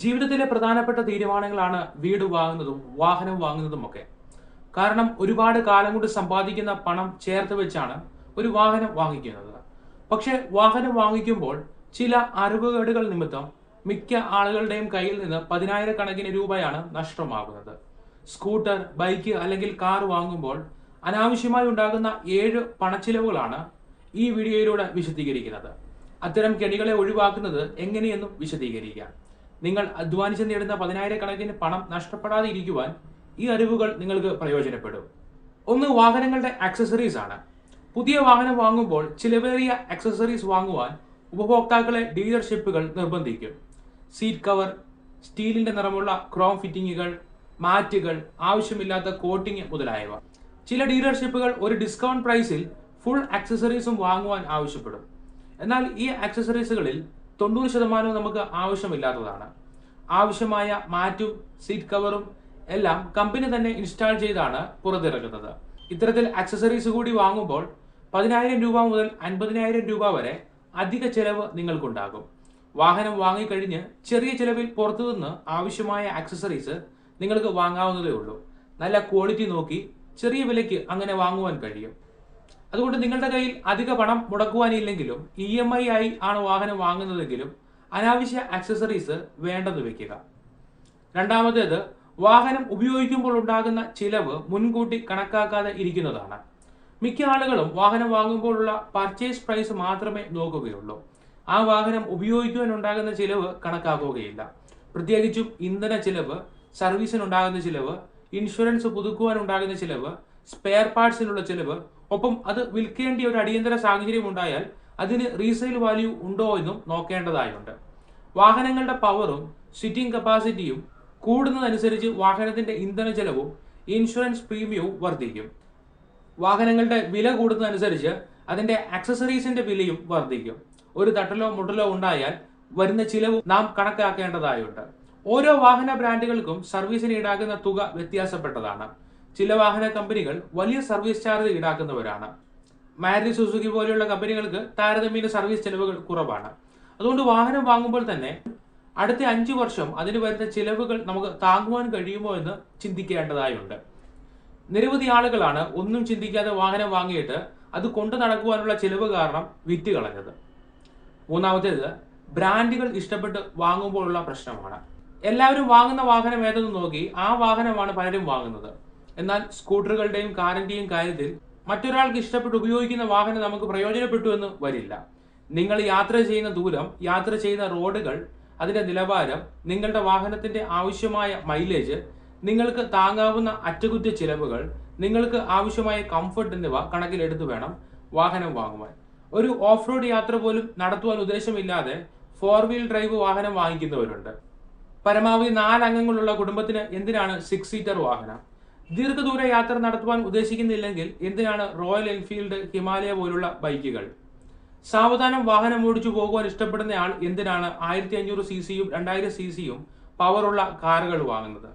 ജീവിതത്തിലെ പ്രധാനപ്പെട്ട തീരുമാനങ്ങളാണ് വീട് വാങ്ങുന്നതും വാഹനം വാങ്ങുന്നതും ഒക്കെ കാരണം ഒരുപാട് കാലം കൊണ്ട് സമ്പാദിക്കുന്ന പണം ചേർത്ത് വെച്ചാണ് ഒരു വാഹനം വാങ്ങിക്കുന്നത്. പക്ഷെ വാഹനം വാങ്ങിക്കുമ്പോൾ ചില അറിവുകേടുകൾ നിമിത്തം മിക്ക ആളുകളുടെയും കയ്യിൽ നിന്ന് പതിനായിരക്കണക്കിന് രൂപയാണ് നഷ്ടമാകുന്നത്. സ്കൂട്ടർ ബൈക്ക് അല്ലെങ്കിൽ കാർ വാങ്ങുമ്പോൾ അനാവശ്യമായി ഉണ്ടാകുന്ന ഏഴ് പണച്ചിലവുകളാണ് ഈ വീഡിയോയിലൂടെ വിശദീകരിക്കുന്നത്. അത്തരം കെണികളെ ഒഴിവാക്കുന്നത് എങ്ങനെയെന്നും വിശദീകരിക്കാം. നിങ്ങൾ അധ്വാനിച്ച് നേടുന്ന പതിനായിരക്കണക്കിന് പണം നഷ്ടപ്പെടാതെ ഇരിക്കുവാൻ ഈ അറിവുകൾ നിങ്ങൾക്ക് പ്രയോജനപ്പെടും. ഒന്ന് വാഹനങ്ങളുടെ ആക്സസറീസ് ആണ്. പുതിയ വാഹനം വാങ്ങുമ്പോൾ ചിലവേറിയ ആക്സസറീസ് വാങ്ങുവാൻ ഉപഭോക്താക്കളെ ഡീലർഷിപ്പുകൾ നിർബന്ധിക്കും. സീറ്റ് കവർ സ്റ്റീലിന്റെ നിറമുള്ള ക്രോം ഫിറ്റിങ്ങുകൾ മാറ്റുകൾ ആവശ്യമില്ലാത്ത കോട്ടിംഗ് മുതലായവ. ചില ഡീലർഷിപ്പുകൾ ഒരു ഡിസ്കൗണ്ട് പ്രൈസിൽ ഫുൾ ആക്സസറീസും വാങ്ങുവാൻ ആവശ്യപ്പെടും. എന്നാൽ ഈ ആക്സസറീസുകളിൽ തൊണ്ണൂറ് ശതമാനവും നമുക്ക് ആവശ്യമില്ലാത്തതാണ്. ആവശ്യമായ മാറ്റും സീറ്റ് കവറും എല്ലാം കമ്പനി തന്നെ ഇൻസ്റ്റാൾ ചെയ്താണ് പുറത്തിറക്കുന്നത്. ഇത്തരത്തിൽ അക്സസറീസ് കൂടി വാങ്ങുമ്പോൾ പതിനായിരം രൂപ മുതൽ അൻപതിനായിരം രൂപ വരെ അധിക ചെലവ് നിങ്ങൾക്കുണ്ടാകും. വാഹനം വാങ്ങിക്കഴിഞ്ഞ് ചെറിയ ചെലവിൽ പുറത്തുനിന്ന് ആവശ്യമായ ആക്സസറീസ് നിങ്ങൾക്ക് വാങ്ങാവുന്നതേ ഉള്ളൂ നല്ല ക്വാളിറ്റി നോക്കി ചെറിയ വിലയ്ക്ക് അങ്ങനെ വാങ്ങുവാൻ കഴിയും. അതുകൊണ്ട് നിങ്ങളുടെ കയ്യിൽ അധിക പണം മുടക്കുവാനില്ലെങ്കിലും ഇ എം ഐ ആയി ആണ് വാഹനം വാങ്ങുന്നതെങ്കിലും അനാവശ്യ ആക്സസറീസ് വേണ്ടെന്ന് വെക്കുക. രണ്ടാമത്തേത് വാഹനം ഉപയോഗിക്കുമ്പോൾ ഉണ്ടാകുന്ന ചിലവ് മുൻകൂട്ടി കണക്കാക്കാതെ ഇരിക്കുന്നതാണ്. മിക്ക ആളുകളും വാഹനം വാങ്ങുമ്പോഴുള്ള പർച്ചേസ് പ്രൈസ് മാത്രമേ നോക്കുകയുള്ളൂ. ആ വാഹനം ഉപയോഗിക്കുവാൻ ഉണ്ടാകുന്ന ചിലവ് കണക്കാക്കുകയില്ല. പ്രത്യേകിച്ചും ഇന്ധന ചിലവ് സർവീസിനുണ്ടാകുന്ന ചിലവ് ഇൻഷുറൻസ് പുതുക്കുവാൻ ഉണ്ടാകുന്ന ചിലവ് സ്പെയർ പാർട്സിനുള്ള ചിലവ് ഒപ്പം അത് വിൽക്കേണ്ട ഒരു അടിയന്തര സാഹചര്യം ഉണ്ടായാൽ അതിന് റീസെയിൽ വാല്യൂ ഉണ്ടോ എന്നും നോക്കേണ്ടതായുണ്ട്. വാഹനങ്ങളുടെ പവറും സിറ്റിംഗ് കപ്പാസിറ്റിയും കൂടുന്നതനുസരിച്ച് വാഹനത്തിന്റെ ഇന്ധന ചെലവും ഇൻഷുറൻസ് പ്രീമിയവും വർദ്ധിക്കും. വാഹനങ്ങളുടെ വില കൂടുന്നതനുസരിച്ച് അതിന്റെ ആക്സസറീസിന്റെ വിലയും വർദ്ധിക്കും. ഒരു തട്ടലോ മുട്ടലോ ഉണ്ടായാൽ വരുന്ന ചിലവ് നാം കണക്കാക്കേണ്ടതായുണ്ട്. ഓരോ വാഹന ബ്രാൻഡുകൾക്കും സർവീസിന് ഈടാക്കുന്ന തുക വ്യത്യാസപ്പെട്ടതാണ്. ചില വാഹന കമ്പനികൾ വലിയ സർവീസ് ചാർജ് ഈടാക്കുന്നവരാണ്. മാരുതി സുസുക്കി പോലെയുള്ള കമ്പനികൾക്ക് താരതമ്യേന സർവീസ് ചെലവുകൾ കുറവാണ്. അതുകൊണ്ട് വാഹനം വാങ്ങുമ്പോൾ തന്നെ അടുത്ത അഞ്ചു വർഷം അതിന് വരുന്ന ചിലവുകൾ നമുക്ക് താങ്ങുവാൻ കഴിയുമോ എന്ന് ചിന്തിക്കേണ്ടതായുണ്ട്. നിരവധി ആളുകളാണ് ഒന്നും ചിന്തിക്കാതെ വാഹനം വാങ്ങിയിട്ട് അത് കൊണ്ടു നടക്കുവാനുള്ള ചിലവ് കാരണം വിറ്റ് കളഞ്ഞത് മൂന്നാമത്തേത് ബ്രാൻഡുകൾ ഇഷ്ടപ്പെട്ട് വാങ്ങുമ്പോഴുള്ള പ്രശ്നമാണ്. എല്ലാവരും വാങ്ങുന്ന വാഹനം ഏതെന്ന് നോക്കി ആ വാഹനമാണ് പലരും വാങ്ങുന്നത്. എന്നാൽ സ്കൂട്ടറുകളുടെയും കാറിന്റെയും കാര്യത്തിൽ മറ്റൊരാൾക്ക് ഇഷ്ടപ്പെട്ട് ഉപയോഗിക്കുന്ന വാഹനം നമുക്ക് പ്രയോജനപ്പെട്ടു എന്ന് വരില്ല. നിങ്ങൾ യാത്ര ചെയ്യുന്ന ദൂരം യാത്ര ചെയ്യുന്ന റോഡുകൾ അതിന്റെ നിലവാരം നിങ്ങളുടെ വാഹനത്തിന്റെ ആവശ്യമായ മൈലേജ് നിങ്ങൾക്ക് താങ്ങാവുന്ന അറ്റകുറ്റ ചിലവുകൾ നിങ്ങൾക്ക് ആവശ്യമായ കംഫർട്ട് എന്നിവ കണക്കിലെടുത്ത് വേണം വാഹനം വാങ്ങുവാൻ. ഒരു ഓഫ് റോഡ് യാത്ര പോലും നടത്തുവാൻ ഉദ്ദേശമില്ലാതെ ഫോർ വീൽ ഡ്രൈവ് വാഹനം വാങ്ങിക്കുന്നവരുണ്ട്. പരമാവധി നാല് അംഗങ്ങളുള്ള കുടുംബത്തിന് എന്തിനാണ് സിക്സ് സീറ്റർ വാഹനം? ദീർഘദൂര യാത്ര നടത്തുവാൻ ഉദ്ദേശിക്കുന്നില്ലെങ്കിൽ എന്തിനാണ് റോയൽ എൻഫീൽഡ് ഹിമാലയ പോലുള്ള ബൈക്കുകൾ? സാവധാനം വാഹനം ഓടിച്ചു പോകുവാൻ ഇഷ്ടപ്പെടുന്ന ആൾ എന്തിനാണ് ആയിരത്തി അഞ്ഞൂറ് സി സിയും രണ്ടായിരം സി സിയും പവറുള്ള കാറുകൾ വാങ്ങുന്നത്?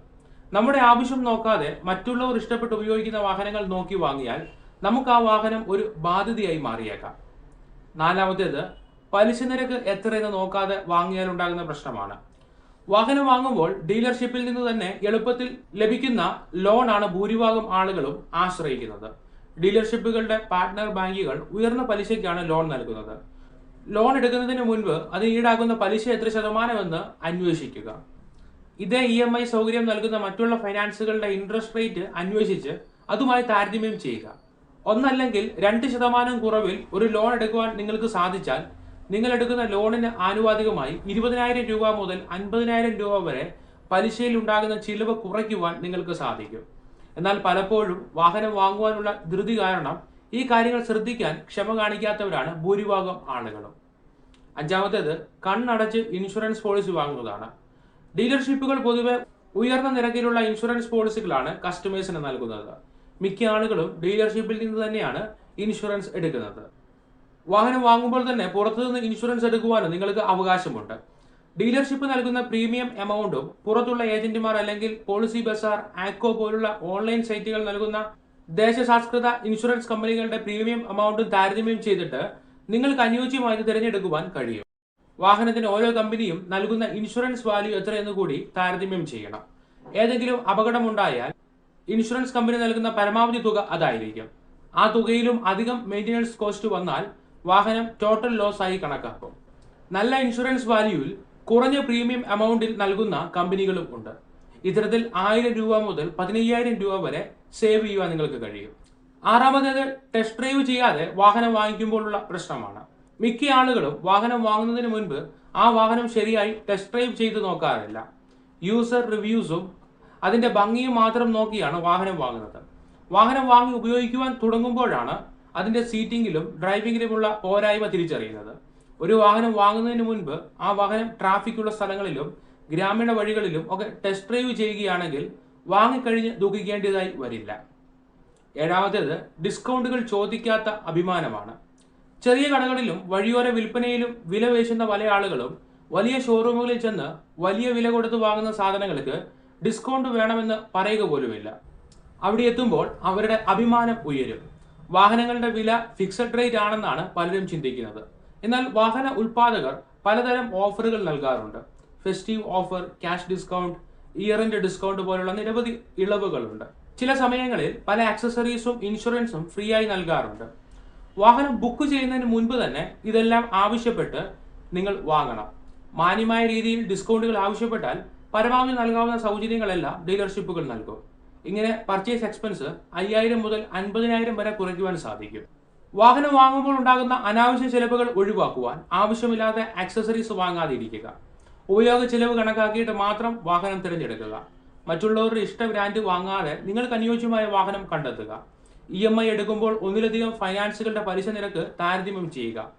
നമ്മുടെ ആവശ്യം നോക്കാതെ മറ്റുള്ളവർ ഇഷ്ടപ്പെട്ട് ഉപയോഗിക്കുന്ന വാഹനങ്ങൾ നോക്കി വാങ്ങിയാൽ നമുക്ക് ആ വാഹനം ഒരു ബാധ്യതയായി മാറിയേക്കാം. നാലാമത്തേത് പലിശ നിരക്ക് എത്രയെന്ന് നോക്കാതെ വാങ്ങിയാൽ ഉണ്ടാകുന്ന പ്രശ്നമാണ്. വാഹനം വാങ്ങുമ്പോൾ ഡീലർഷിപ്പിൽ നിന്ന് തന്നെ എളുപ്പത്തിൽ ലഭിക്കുന്ന ലോണാണ് ഭൂരിഭാഗം ആളുകളും ആശ്രയിക്കുന്നത്. ഡീലർഷിപ്പുകളുടെ പാർട്ട്ണർ ബാങ്കുകൾ ഉയർന്ന പലിശയ്ക്കാണ് ലോൺ നൽകുന്നത്. ലോൺ എടുക്കുന്നതിന് മുൻപ് അത് ഈടാക്കുന്ന പലിശ എത്ര ശതമാനമെന്ന് അന്വേഷിക്കുക. ഇതേ ഇ എം ഐ സൗകര്യം നൽകുന്ന മറ്റുള്ള ഫൈനാൻസുകളുടെ ഇൻട്രസ്റ്റ് റേറ്റ് അന്വേഷിച്ച് അതുമായി താരതമ്യം ചെയ്യുക. ഒന്നല്ലെങ്കിൽ രണ്ട് ശതമാനം കുറവിൽ ഒരു ലോൺ എടുക്കുവാൻ നിങ്ങൾക്ക് സാധിച്ചാൽ നിങ്ങൾ എടുക്കുന്ന ലോണിന് ആനുപാതികമായി ഇരുപതിനായിരം രൂപ മുതൽ അൻപതിനായിരം രൂപ വരെ പലിശയിൽ ഉണ്ടാകുന്ന ചിലവ് കുറയ്ക്കുവാൻ നിങ്ങൾക്ക് സാധിക്കും. എന്നാൽ പലപ്പോഴും വാഹനം വാങ്ങുവാനുള്ള ധൃതി കാരണം ഈ കാര്യങ്ങൾ ശ്രദ്ധിക്കാൻ ക്ഷമ കാണിക്കാത്തവരാണ് ഭൂരിഭാഗം ആളുകളും. അഞ്ചാമത്തേത് കണ്ണടച്ച് ഇൻഷുറൻസ് പോളിസി വാങ്ങുന്നതാണ്. ഡീലർഷിപ്പുകൾ പൊതുവെ ഉയർന്ന നിരക്കിലുള്ള ഇൻഷുറൻസ് പോളിസികളാണ് കസ്റ്റമേഴ്സിന് നൽകുന്നത്. മിക്ക ആളുകളും ഡീലർഷിപ്പിൽ നിന്ന് തന്നെയാണ് ഇൻഷുറൻസ് എടുക്കുന്നത്. വാഹനം വാങ്ങുമ്പോൾ തന്നെ പുറത്തുനിന്ന് ഇൻഷുറൻസ് എടുക്കുവാനും നിങ്ങൾക്ക് അവകാശമുണ്ട്. ഡീലർഷിപ്പ് നൽകുന്ന പ്രീമിയം എമൗണ്ടും പുറത്തുള്ള ഏജന്റുമാർ അല്ലെങ്കിൽ പോളിസി ബസാർ ആക്കോ പോലുള്ള ഓൺലൈൻ സൈറ്റുകൾ നൽകുന്ന ദേശസാസ്കൃത ഇൻഷുറൻസ് കമ്പനികളുടെ പ്രീമിയം എമൗണ്ടും താരതമ്യം ചെയ്തിട്ട് നിങ്ങൾക്ക് അനുയോജ്യമായത് തിരഞ്ഞെടുക്കുവാൻ കഴിയും. വാഹനത്തിന് ഓരോ കമ്പനിയും നൽകുന്ന ഇൻഷുറൻസ് വാല്യൂ എത്രയെന്ന് കൂടി താരതമ്യം ചെയ്യണം. ഏതെങ്കിലും അപകടമുണ്ടായാൽ ഇൻഷുറൻസ് കമ്പനി നൽകുന്ന പരമാവധി തുക അതായിരിക്കും. ആ തുകയിലും അധികം മെയിന്റനൻസ് കോസ്റ്റ് വന്നാൽ വാഹനം ടോട്ടൽ ലോസ് ആയി കണക്കാക്കും. നല്ല ഇൻഷുറൻസ് വാല്യൂവിൽ കുറഞ്ഞ പ്രീമിയം എമൗണ്ടിൽ നൽകുന്ന കമ്പനികളും ഉണ്ട്. ഇത്തരത്തിൽ ആയിരം രൂപ മുതൽ പതിനയ്യായിരം രൂപ വരെ സേവ് ചെയ്യുവാൻ നിങ്ങൾക്ക് കഴിയും. ആറാമത്തേത് ടെസ്റ്റ് ഡ്രൈവ് ചെയ്യാതെ വാഹനം വാങ്ങിക്കുമ്പോഴുള്ള പ്രശ്നമാണ്. മിക്ക ആളുകളും വാഹനം വാങ്ങുന്നതിന് മുൻപ് ആ വാഹനം ശരിയായി ടെസ്റ്റ് ഡ്രൈവ് ചെയ്ത് നോക്കാറില്ല. യൂസർ റിവ്യൂസും അതിന്റെ ഭംഗിയും മാത്രം നോക്കിയാണ് വാഹനം വാങ്ങുന്നത്. വാഹനം വാങ്ങി ഉപയോഗിക്കുവാൻ തുടങ്ങുമ്പോഴാണ് അതിന്റെ സീറ്റിംഗിലും ഡ്രൈവിംഗിലുമുള്ള പോരായ്മ തിരിച്ചറിയുന്നത്. ഒരു വാഹനം വാങ്ങുന്നതിന് മുൻപ് ആ വാഹനം ട്രാഫിക്കുള്ള സ്ഥലങ്ങളിലും ഗ്രാമീണ വഴികളിലും ഒക്കെ ടെസ്റ്റ് ഡ്രൈവ് ചെയ്യുകയാണെങ്കിൽ വാങ്ങിക്കഴിഞ്ഞ് ദുഃഖിക്കേണ്ടതായി വരില്ല. ഏഴാമത്തേത് ഡിസ്കൗണ്ടുകൾ ചോദിക്കാത്ത അഭിമാനമാണ്. ചെറിയ കടകളിലും വഴിയോര വിൽപ്പനയിലും വില വേശുന്ന പല ആളുകളും വലിയ ഷോറൂമുകളിൽ ചെന്ന് വലിയ വില കൊടുത്ത് വാങ്ങുന്ന സാധനങ്ങൾക്ക് ഡിസ്കൗണ്ട് വേണമെന്ന് പറയുക പോലുമില്ല. അവിടെ എത്തുമ്പോൾ അവരുടെ അഭിമാനം ഉയരും. വാഹനങ്ങളുടെ വില ഫിക്സഡ് റേറ്റ് ആണെന്നാണ് പലരും ചിന്തിക്കുന്നത്. എന്നാൽ വാഹന ഉൽപാദകർ പലതരം ഓഫറുകൾ നൽകാറുണ്ട്. Festive offer cash discount and discount പോലുള്ള നിരവധി ഇളവുകളുണ്ട്. ചില സമയങ്ങളിൽ പല ആക്സസറീസും ഇൻഷുറൻസും ഫ്രീ ആയി നൽകാറുണ്ട്. വാഹനം ബുക്ക് ചെയ്യുന്നതിന് മുൻപ് തന്നെ ഇതെല്ലാം ആവശ്യപ്പെട്ട് നിങ്ങൾ വാങ്ങണം. മാന്യമായ രീതിയിൽ ഡിസ്കൗണ്ടുകൾ ആവശ്യപ്പെട്ടാൽ പരമാവധി നൽകാവുന്ന സൗകര്യങ്ങളെല്ലാം ഡീലർഷിപ്പുകൾ നൽകും. ഇങ്ങനെ പർച്ചേസ് എക്സ്പെൻസ് അയ്യായിരം മുതൽ അൻപതിനായിരം വരെ കുറയ്ക്കുവാൻ സാധിക്കും. വാഹനം വാങ്ങുമ്പോൾ ഉണ്ടാകുന്ന അനാവശ്യ ചെലവുകൾ ഒഴിവാക്കുവാൻ ആവശ്യമില്ലാത്ത ആക്സസറീസ് വാങ്ങാതിരിക്കുക. ഉപയോഗ ചെലവ് കണക്കാക്കിയിട്ട് മാത്രം വാഹനം തിരഞ്ഞെടുക്കുക. മറ്റുള്ളവരുടെ ഇഷ്ട ബ്രാൻഡ് വാങ്ങാതെ നിങ്ങൾക്ക് അനുയോജ്യമായ വാഹനം കണ്ടെത്തുക. ഇ എം ഐ എടുക്കുമ്പോൾ ഒന്നിലധികം ഫൈനാൻസുകളുടെ പലിശ നിരക്ക് താരതമ്യം ചെയ്യുക.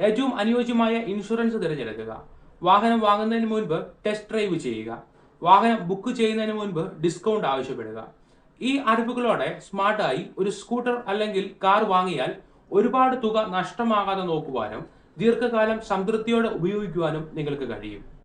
ഏറ്റവും അനുയോജ്യമായ ഇൻഷുറൻസ് തിരഞ്ഞെടുക്കുക. വാഹനം വാങ്ങുന്നതിന് മുൻപ് ടെസ്റ്റ് ഡ്രൈവ് ചെയ്യുക. വാഹനം ബുക്ക് ചെയ്യുന്നതിന് മുൻപ് ഡിസ്കൗണ്ട് ആവശ്യപ്പെടുക. ഈ അറിവുകളോടെ സ്മാർട്ടായി ഒരു സ്കൂട്ടർ അല്ലെങ്കിൽ കാർ വാങ്ങിയാൽ ഒരുപാട് തുക നഷ്ടമാകാതെ നോക്കുവാനും ദീർഘകാലം സംതൃപ്തിയോടെ ഉപയോഗിക്കുവാനും നിങ്ങൾക്ക് കഴിയും.